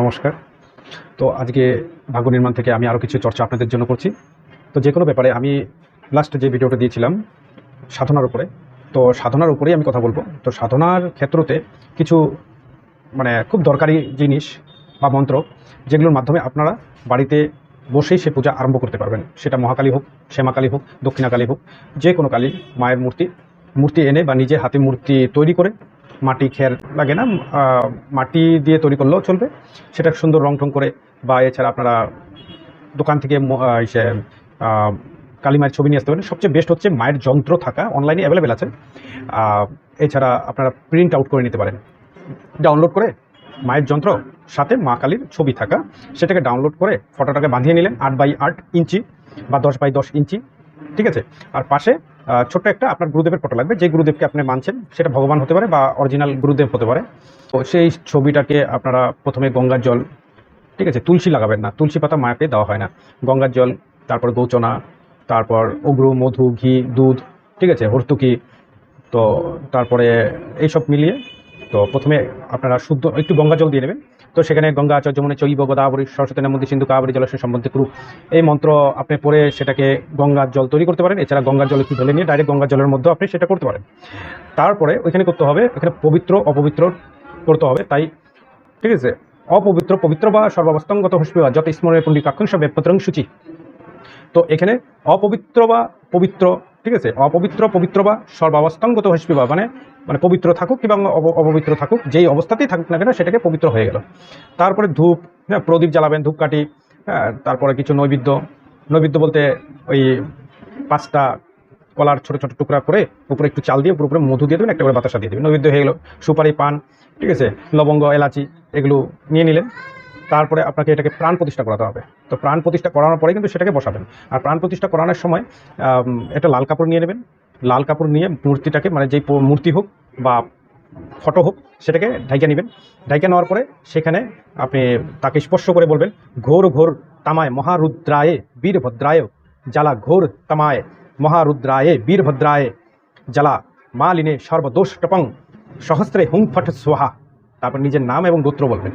নমস্কার। তো আজকে ভাগ্য নির্মাণ থেকে আমি আরও কিছু চর্চা আপনাদের জন্য করছি। তো যে কোনো ব্যাপারে আমি লাস্ট যে ভিডিওটা দিয়েছিলাম, সাধনার উপরে, তো সাধনার উপরেই আমি কথা বলব। তো সাধনার ক্ষেত্রতে কিছু মানে খুব দরকারি জিনিস বা মন্ত্র, যেগুলোর মাধ্যমে আপনারা বাড়িতে বসেই সে পূজা আরম্ভ করতে পারবেন। সেটা মহাকালী হোক, শ্যামাকালী হোক, দক্ষিণাকালী হোক, যে কোনো কালী, মায়ের মূর্তি মূর্তি এনে বা নিজে হাতে মূর্তি তৈরি করে মাটি খের লাগে না মাটি দিয়ে তৈরি করলেও চলবে। সেটা সুন্দর রং টং করে বা এছাড়া আপনারা দোকান থেকে কালী মায়ের ছবি নিয়ে আসতে পারেন। সবচেয়ে বেস্ট হচ্ছে মায়ের যন্ত্র থাকা অনলাইনে অ্যাভেলেবেল আছে। এছাড়া আপনারা প্রিন্ট আউট করে নিতে পারেন। ডাউনলোড করে মায়ের যন্ত্র, সাথে মা কালীর ছবি থাকা, সেটাকে ডাউনলোড করে ফটোটাকে বাঁধিয়ে নিলেন আট বাই আট ইঞ্চি বা দশ বাই দশ ইঞ্চি। ঠিক আছে? আর পাশে ছোট্ট একটা আপনার গুরুদেবের ফটো লাগবে। যে গুরুদেবকে আপনি মানছেন, সেটা ভগবান হতে পারে বা অরিজিনাল গুরুদেব হতে পারে। তো সেই ছবিটাকে আপনারা প্রথমে গঙ্গার জল, ঠিক আছে? তুলসী লাগাবেন না। তুলসী পাতা মায়াকে দেওয়া হয় না। গঙ্গার জল, তারপর গৌচনা, তারপর অগ্রু মধু, ঘি, দুধ, ঠিক আছে? হর্তুকি, তো তারপরে এইসব মিলিয়ে তো প্রথমে আপনারা শুদ্ধ একটু গঙ্গা জল দিয়ে নেবেন। তো সেখানে গঙ্গা আচার্য মনে চৈব গোদাবরী সরস্বতী নমন্দি সিন্ধু কাবরী জলাশয় সম্বন্ধে ক্রু এই মন্ত্র আপনি পরে সেটাকে গঙ্গার জল তৈরি করতে পারেন। এছাড়া গঙ্গার জল একটু ঢেলে নিয়ে ডাইরেক্ট গঙ্গার জলের মধ্যে আপনি সেটা করতে পারেন। তারপরে ওইখানে করতে হবে, এখানে পবিত্র, অপবিত্র করতে হবে। তাই ঠিক আছে? অপবিত্র, পবিত্র বা সর্বাবস্থাঙ্গত হস্পিবা যত স্মরণের পুণ্ডিকাক্ষাংশ ব্যাপত্রং সূচি। তো এখানে অপবিত্র বা পবিত্র ঠিক আছে, অপবিত্র, পবিত্র বা সর্বাবস্থাঙ্গত হস্পিবা মানে মানে পবিত্র থাকুক কিংবা অপবিত্র থাকুক, যেই অবস্থাতেই থাকুক না কেন সেটাকে পবিত্র হয়ে গেল। তারপরে ধূপ হ্যাঁ প্রদীপ জ্বালাবেন, ধূপকাঠি হ্যাঁ তারপরে কিছু নৈবেদ্য নৈবেদ্য বলতে ওই পাঁচটা কলার ছোট ছোট টুকরা করে উপরে একটু চাল দিয়ে উপরে মধু দিয়ে দেবেন, একটা করে বাতাসা দিয়ে দেবেন। নৈবেদ্য হয়ে গেলো। সুপারি পান, ঠিক আছে, লবঙ্গ, এলাচি, এগুলো নিয়ে নিলেন। তারপরে আপনাকে এটাকে প্রাণ প্রতিষ্ঠা করাতে হবে। তো প্রাণ প্রতিষ্ঠা করানোর পরে কিন্তু সেটাকে বসাবেন। আর প্রাণ প্রতিষ্ঠা করানোর সময় একটা লাল কাপড় নিয়ে নেবেন। লাল কাপড় নিয়ে মূর্তিটাকে মানে যেই মূর্তি হোক বা ফটো হোক, সেটাকে ঢাইকা নেবেন। ঢাইকা নেওয়ার পরে সেখানে আপনি তাকে স্পর্শ করে বলবেন, ঘোর ঘোর তামায়, মহারুদ্রায়ে, বীরভদ্রায়, জ্বালা, ঘোর তামায়, মহারুদ্রায়ে, বীরভদ্রায়ে, জ্বালা, মালিনে সর্বদোষ টপং, সহস্রে হুং ফট সোহা তারপর নিজের নাম এবং গোত্র বলবেন।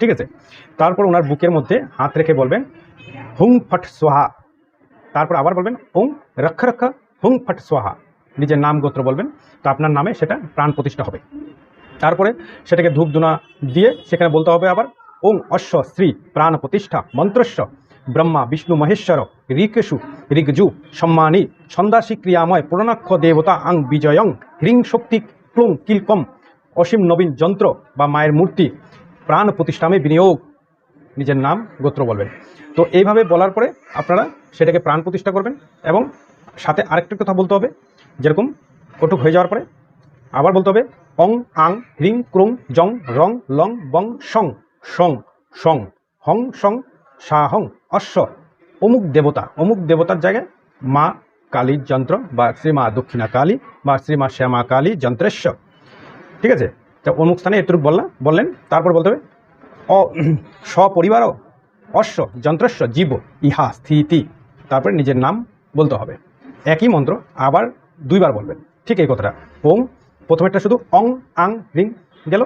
ঠিক আছে? তারপর ওনার বুকের মধ্যে হাত রেখে বলবেন, হুং ফট সোহা। তারপর আবার বলবেন ওং রক্ষ রক্ষ, হুং ফট সোহা। নিজের নাম গোত্র বলবেন, তো আপনার নামে সেটা প্রাণ প্রতিষ্ঠা হবে। তারপরে সেটাকে ধূপ ধুনা দিয়ে সেখানে বলতে হবে আবার, ওং অশ্ব শ্রী প্রাণ প্রতিষ্ঠা মন্ত্রস্ব ব্রহ্মা, বিষ্ণু, মহেশ্বর, ঋকেশু ঋগজু সম্মানী, ছন্দাসী ক্রিয়াময় পুরনাক্ষ দেবতা, আং বিজয়ং, হ্রিং শক্তি, ক্লুং, কিলকম, অসীম নবীন যন্ত্র বা মায়ের মূর্তি প্রাণ প্রতিষ্ঠামে বিনিয়োগ। নিজের নাম, গোত্র বলবেন। তো এইভাবে বলার পরে আপনারা সেটাকে প্রাণ প্রতিষ্ঠা করবেন এবং সাথে আরেকটা কথা বলতে হবে, যেরকম ওটুক হয়ে যাওয়ার পরে আবার বলতে হবে, অং, আং হ্রিং ক্রুং, জং, রং, লং, বং, সং সং সং, হং, সং সাহং অশ্ব অমুক দেবতা, অমুক দেবতার জায়গায় মা কালীর যন্ত্র বা শ্রীমা দক্ষিণা কালী বা শ্রীমা শ্যামা কালী যন্ত্রেশ্বর। ঠিক আছে? তো অমুক স্থানে এতটুকু বললাম বললেন, তারপর বলতে হবে, অ সপরিবার অশ্ব যন্ত্রস্ব জীব ইহা স্থিতি। তারপরে নিজের নাম বলতে হবে। একই মন্ত্র আবার দুইবার বলবেন। ঠিক এই কথাটা। ওং, প্রথমেরটা শুধু অং, আং, রিং গেল।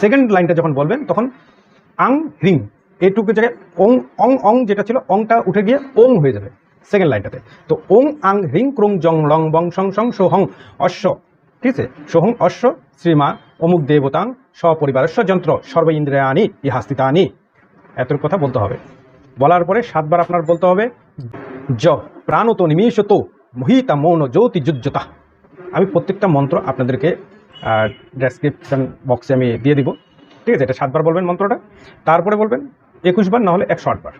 সেকেন্ড লাইনটা যখন বলবেন, তখন আং, রিং। এইটুকু জায়গায় ওং, অং অং যেটা ছিল, অংটা উঠে গিয়ে ওং হয়ে যাবে। সেকেন্ড লাইনটাতে তো ওং, আং, রিং, ক্রুং, জং, লং, বং সং সং সোহং অশ্ব ঠিক আছে সোহং অশ্ব, শ্রীমা, অমুক দেবতাং সপরিবারস্ব যন্ত্র, সর্ব ইন্দ্রিয়ানি ইহাস্তিতানি। এতটুকু কথা বলতে হবে। বলার পরে সাতবার আপনার বলতে হবে, জ প্রাণত নিমিষত মোহিতা মৌন জ্যোতি যুজ্জতা। আমি প্রত্যেকটা মন্ত্র আপনাদেরকে ডেসক্রিপশন বক্সে আমি দিয়ে দিব। ঠিক আছে, এটা সাতবার বলবেন মন্ত্রটা। তারপরে বলবেন, একুশবার না হলে একশো আটবার।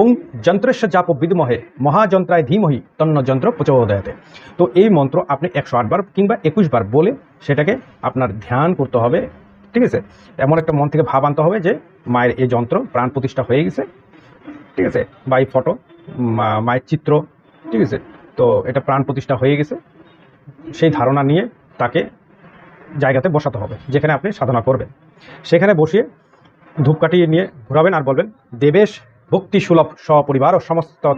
ওং যন্ত্রেশ্ব জাপ বিদমহে, মহাযন্ত্রায় ধীমহি, তন্ন যন্ত্র প্রচোদয়াতে। তো এই মন্ত্র আপনি একশো আটবার কিংবা একুশবার বলে সেটাকে আপনার ধ্যান করতে হবে, ঠিক আছে? এমন একটা মন থেকে ভাব আনতে হবে যে মায়ের এই যন্ত্র প্রাণ প্রতিষ্ঠা হয়ে গেছে, ঠিক আছে? বা এই ফটো মায়ের চিত্র, ঠিক আছে? তো এটা প্রাণ প্রতিষ্ঠা হয়ে গেছে, সেই ধারণা নিয়ে তাকে জায়গাতে বসাতে হবে, যেখানে আপনি সাধনা করবেন। সেখানে বসিয়ে ধূপকাঠি নিয়ে ঘোরাবেন আর বলবেন, দেবেশ ভক্তি সুলভ সপরিবার সমস্ত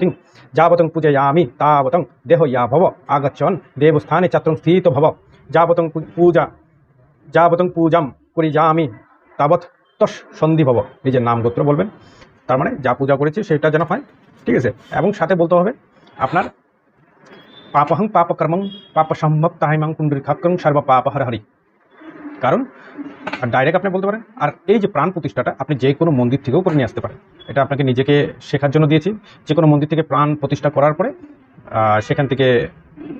যাবতং পূজয়া আমি তাবতং দেহ ইয়া ভব। আগচ্ছন দেবস্থানে চাত্রং স্থিত ভব। যাবতং পূজা, যাবতং পূজাম করি যামি তাবৎ তস সন্ধিভব নিজের নাম গোত্র বলবেন। তার মানে যা পূজা করেছি সেটা যেন হয়। ঠিক আছে? এবং সাথে বলতে হবে, আপনার পাপহং পাপকর্মং পাপ সম্ভব তাহাইমাং কুণ্ডুরি খাতকরং সর্ব পাপ হর হরি। কারণ ডাইরেক্ট আপনি বলতে পারেন, আর এই যে প্রাণ প্রতিষ্ঠাটা, আপনি যে কোনো মন্দির থেকেও করে নিয়ে আসতে পারেন। এটা আপনাকে নিজেকে শেখার জন্য দিয়েছি। যে কোনো মন্দির থেকে প্রাণ প্রতিষ্ঠা করার পরে সেখান থেকে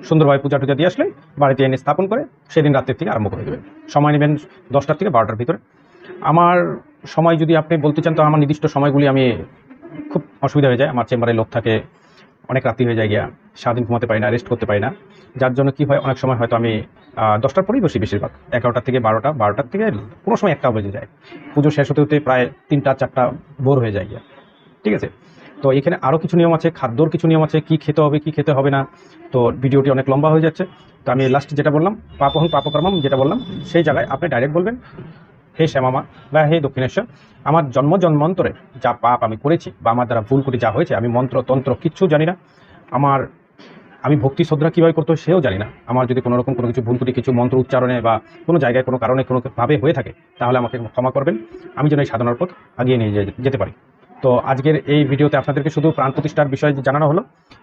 সুন্দরভাবে পূজা টুজা দিয়ে আসলে বাড়িতে এনে স্থাপন করে, সেদিন রাত্রের থেকে আরম্ভ করে দেবেন সময় নেবেন দশটার থেকে বারোটার ভিতরে। আমার সময় যদি আপনি বলতে চান, তো আমার নির্দিষ্ট সময়গুলি আমি খুব অসুবিধা হয়ে যায়। আমার চেম্বারে লোক থাকে অনেক রাত্রি হয়ে যায় গিয়া, সারাদিন ঘুমাতে পারি না রেস্ট করতে পারি না। যার জন্য কি হয়, অনেক সময় হয়তো আমি দশটার পরেই বসি বেশিরভাগ। এগারোটা থেকে বারোটা, বারোটার থেকে কোনো সময় একটা বেজে যায়। পুজো শেষ হতে হতে প্রায় তিনটা, চারটা ভোর হয়ে যায় গিয়া। ঠিক আছে? তো এখানে আরও কিছু নিয়ম আছে, খাদ্যর কিছু নিয়ম আছে, কি খেতে হবে, কি খেতে হবে না। তো ভিডিওটি অনেক লম্বা হয়ে যাচ্ছে। তো আমি লাস্ট যেটা বললাম, পাপহং পাপকর্মম যেটা বললাম, সেই জায়গায় আপনি ডাইরেক্ট বলবেন। হে শ্যামামা বা হে দক্ষিণেশ্বর, আমার জন্ম জন্মান্তরে যা পাপ আমি করেছি বা আমার দ্বারা ভুল করে যা হয়েছে, আমি মন্ত্র, তন্ত্র কিচ্ছু জানি না। আমার, আমি ভক্তি শ্রদ্ধা কীভাবে করতে সেও জানি না। আমার যদি কোনো রকম কোনো কিছু ভুল করি কিছু মন্ত্র উচ্চারণে বা কোনো জায়গায় কোনো কারণে কোনোভাবে হয়ে থাকে, তাহলে আমাকে ক্ষমা করবেন। আমি যেন এই সাধনার পথ আগিয়ে নিয়ে যেতে পারি। তো আজকের এই ভিডিওতে আপনাদেরকে শুধু প্রাণ প্রতিষ্ঠার বিষয়ে জানানো হলো।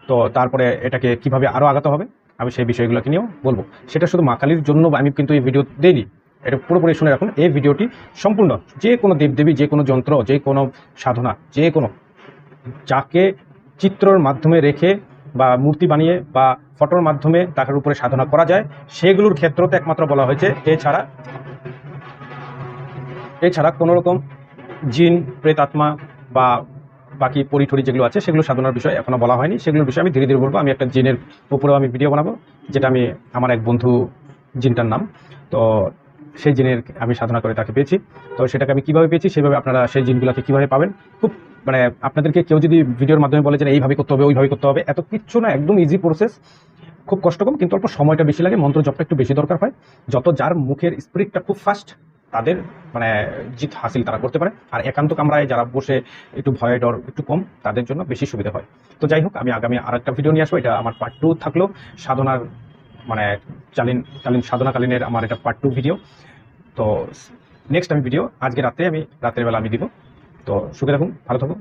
তো তারপরে এটাকে কীভাবে আরও আগাতে হবে, আমি সেই বিষয়গুলোকে নিয়েও বলব। সেটা শুধু মা কালীর জন্য আমি কিন্তু এই ভিডিও দিইনি। এটা পুরোপুরি শুনে রাখুন, এই ভিডিওটি সম্পূর্ণ যে কোনো দেবদেবী, যে কোনো যন্ত্র, যে কোনো সাধনা, যে কোনো, যাকে চিত্রর মাধ্যমে রেখে বা মূর্তি বানিয়ে বা ফটোর মাধ্যমে তার উপরে সাধনা করা যায়, সেগুলোর ক্ষেত্রতে একমাত্র বলা হয়েছে। এছাড়া এছাড়া কোনো রকম জিন, প্রেতাত্মা বা বাকি পরিঠরি যেগুলো আছে, সেগুলো সাধনার বিষয় এখনও বলা হয়নি। সেগুলোর বিষয়ে আমি ধীরে ধীরে বলব। আমি একটা জিনের উপরেও আমি ভিডিও বানাবো, যেটা আমি, আমার এক বন্ধু, জিনটার নাম। তো সেই জিনের আমি সাধনা করে তাকে পেয়েছি। তো সেটাকে আমি কীভাবে পেয়েছি, সেভাবে আপনারা সেই জিনগুলোকে কীভাবে পাবেন, খুব মানে আপনাদেরকে কেউ যদি ভিডিওর মাধ্যমে বলে যে এইভাবে করতে হবে, ওইভাবে করতে হবে, এত কিচ্ছু না, একদম ইজি প্রসেস খুব কষ্ট কম কিন্তু অল্প সময়টা বেশি লাগে, মন্ত্র জপটা একটু বেশি দরকার হয়। যত যার মুখের স্পিরিটটা খুব ফাস্ট তাদের মানে জিত হাসিল তারা করতে পারে। আর একান্ত কামরায় যারা বসে একটু ভয় ডর একটু কম, তাদের জন্য বেশি সুবিধা হয়। তো যাই হোক, আমি আগামী আর একটা ভিডিও নিয়ে আসব, এটা আমার পার্ট টু থাকল। সাধনার মানে চালিন সাধনা সাধনাকালীনের আমার এটা পার্ট টু ভিডিও তো নেক্সট আমি ভিডিও আজকে রাতে আমি, রাতের বেলা আমি দিব। তো সুখে থাকুন, ভালো থাকুন।